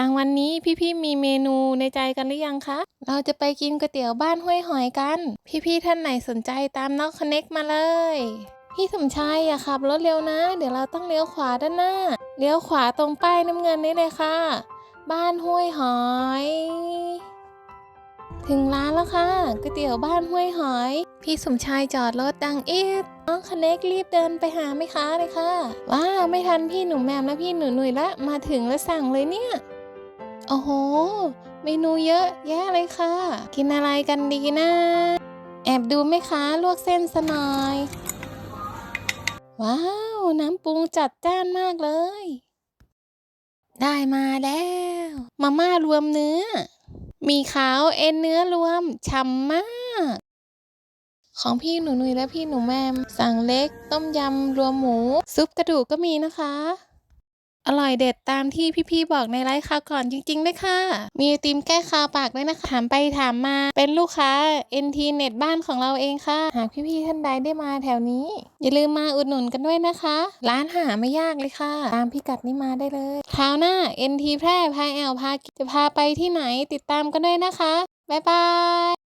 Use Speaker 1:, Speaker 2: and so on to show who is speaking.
Speaker 1: ลางวันนี้พี่ๆมีเมนูในใจกันหรือยังคะ เราจะไปกินก๋วยเตี๋ยวบ้านห้วยหอยกัน พี่ๆท่านไหนสนใจตามนอกคอนเน็กมาเลย พี่สมชายอย่าขับรถเร็วนะ เดี๋ยวเราต้องเลี้ยวขวาด้านหน้า เลี้ยวขวาตรงป้ายน้ำเงินนี้เลยค่ะ บ้านห้วยหอย ถึงร้านแล้วค่ะก๋วยเตี๋ยวบ้านห้วยหอย พี่สมชายจอดรถดังเอีดน้องคเน็กรีบเดินไปหาแม่ค้าเลยค่ะ ว้าวไม่ทันพี่หนุ่มแมมและพี่หนูหนุ่ยละมาถึงแล้วสั่งเลยเนี่ย โอ้โห เมนูเยอะแยะเลยค่ะ กินอะไรกันดีนะ แอบดูแม่ค้าลวกเส้นซะหน่อย ว้าว น้ำปรุงจัดจ้านมากเลย ได้มาแล้ว มาม่ารวมเนื้อ มีขาวเอ็นเนื้อรวมฉ่ำมาก ของพี่หนูนุยและพี่หนูแมม สั่งเล็ก ต้มยำรวมหมู ซุปกระดูกก็มีนะคะ อร่อยเด็ดตามที่พี่ๆบอกในไลฟ์คราวก่อนจริงๆด้วยค่ะ มีไอติมแก้คาวปากด้วยนะคะ ถามไปถามมา เป็นลูกค้า NT เน็ตบ้านของเราเองค่ะ หากพี่ๆท่านใดได้มาแถวนี้ อย่าลืมมาอุดหนุนกันด้วยนะคะ ร้านหาไม่ยากเลยค่ะ ตามพิกัดนี้มาได้เลยคราวหน้า NT แพร่พาแอลพากิจะพาไปที่ไหนติดตามกันด้วยนะคะบ๊ายบาย